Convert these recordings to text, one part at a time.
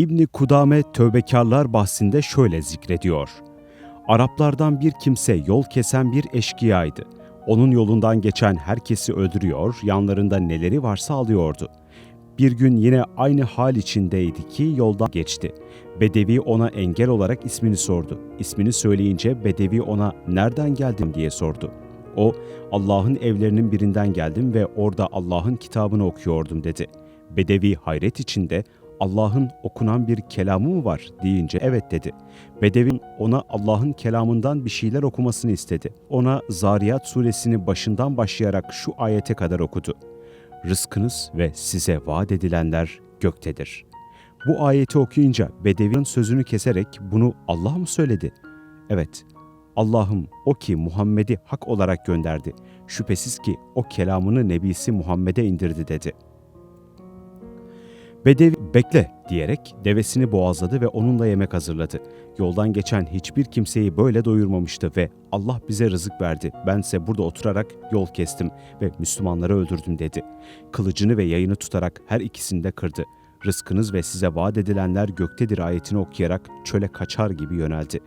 İbni Kudame tövbekarlar bahsinde şöyle zikrediyor. Araplardan bir kimse yol kesen bir eşkıyaydı. Onun yolundan geçen herkesi öldürüyor, yanlarında neleri varsa alıyordu. Bir gün yine aynı hal içindeydi ki yoldan geçti. Bedevi ona engel olarak ismini sordu. İsmini söyleyince Bedevi ona nereden geldin diye sordu. O, Allah'ın evlerinin birinden geldim ve orada Allah'ın kitabını okuyordum dedi. Bedevi hayret içinde Allah'ın okunan bir kelamı mı var deyince evet dedi. Bedevi ona Allah'ın kelamından bir şeyler okumasını istedi. Ona Zariyat suresini başından başlayarak şu ayete kadar okudu. Rızkınız ve size vaat edilenler göktedir. Bu ayeti okuyunca Bedevi'nin sözünü keserek bunu Allah mı söyledi? Evet, Allah'ım o ki Muhammed'i hak olarak gönderdi. Şüphesiz ki o kelamını Nebisi Muhammed'e indirdi dedi. Bedevi bekle diyerek devesini boğazladı ve onunla yemek hazırladı. Yoldan geçen hiçbir kimseyi böyle doyurmamıştı ve Allah bize rızık verdi. Bense burada oturarak yol kestim ve Müslümanları öldürdüm dedi. Kılıcını ve yayını tutarak her ikisini de kırdı. Rızkınız ve size vaat edilenler göktedir ayetini okuyarak çöle kaçar gibi yöneldi.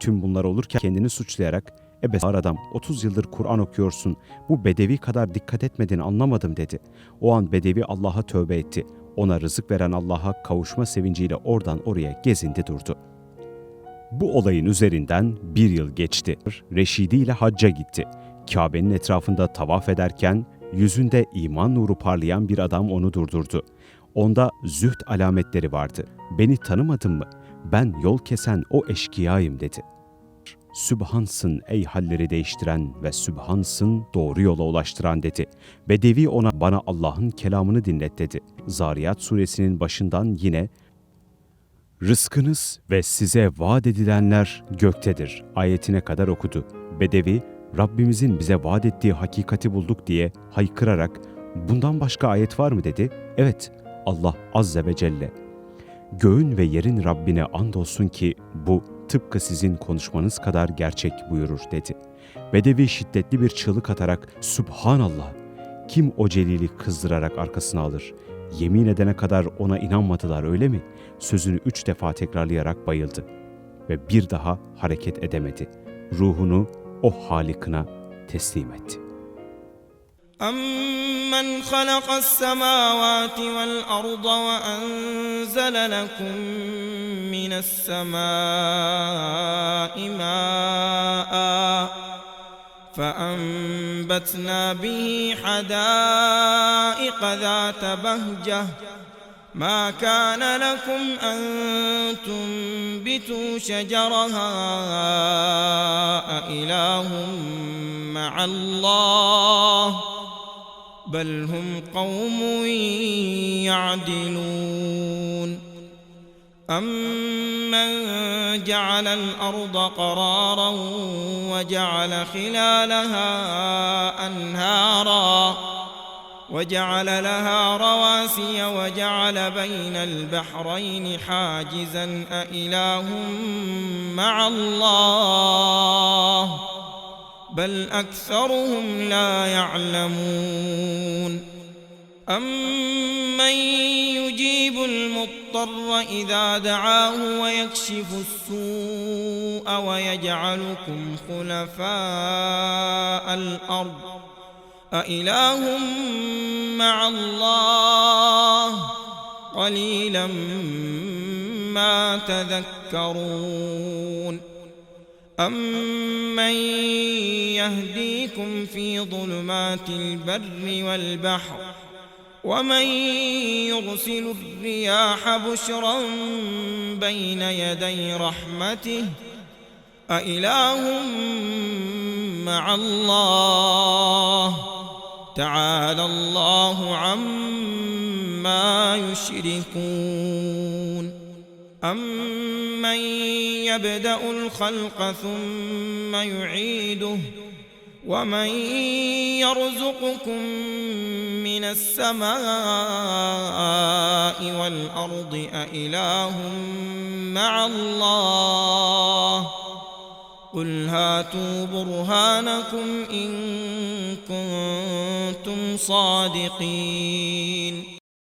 Tüm bunlar olurken kendini suçlayarak Ebe sağır adam 30 yıldır Kur'an okuyorsun. Bu bedevi kadar dikkat etmediğini anlamadım dedi. O an bedevi Allah'a tövbe etti. Ona rızık veren Allah'a kavuşma sevinciyle oradan oraya gezindi durdu. Bu olayın üzerinden bir yıl geçti. Reşidi ile hacca gitti. Kabe'nin etrafında tavaf ederken yüzünde iman nuru parlayan bir adam onu durdurdu. Onda zühd alametleri vardı. Beni tanımadın mı? Ben yol kesen o eşkıyayım dedi. Sübhansın ey halleri değiştiren ve Sübhansın doğru yola ulaştıran dedi. Bedevi ona bana Allah'ın kelamını dinlet dedi. Zariyat suresinin başından yine Rızkınız ve size vaat edilenler göktedir ayetine kadar okudu. Bedevi Rabbimizin bize vaat ettiği hakikati bulduk diye haykırarak bundan başka ayet var mı dedi. Evet Allah Azze ve Celle göğün ve yerin Rabbine andolsun ki bu tıpkı sizin konuşmanız kadar gerçek buyurur dedi. Bedevi şiddetli bir çığlık atarak Subhanallah kim o celili kızdırarak arkasına alır? Yemin edene kadar ona inanmadılar öyle mi? Sözünü üç defa tekrarlayarak bayıldı ve bir daha hareket edemedi. Ruhunu o Halik'ına teslim etti. أَمَّنْ خَلَقَ السَّمَاوَاتِ وَالْأَرْضَ وَأَنزَلَ لَكُم مِّنَ السَّمَاءِ مَاءً فَأَنبَتْنَا بِهِ حَدَائِقَ ذَاتَ بَهْجَةٍ ما كان لكم أن تنبتوا شجرها أإله مع الله بل هم قوم يعدلون. أمن جعل الأرض قرارا وجعل خلالها أنهاراً وجعل لها رواسي وجعل بين البحرين حاجزا أإله مع الله بل أكثرهم لا يعلمون. أمن يجيب المضطر إذا دعاه ويكشف السوء ويجعلكم خلفاء الأرض. أإله مع الله قليلا ما تذكرون. أمن يهديكم في ظلمات البر والبحر ومن يرسل الرياح بشرا بين يدي رحمته أإله مع الله تعالى الله عما يشركون أمن يبدأ الخلق ثم يعيده ومن يرزقكم من السماء والأرض أإله مع الله قل هاتوا برهانكم إن كنتم صادقين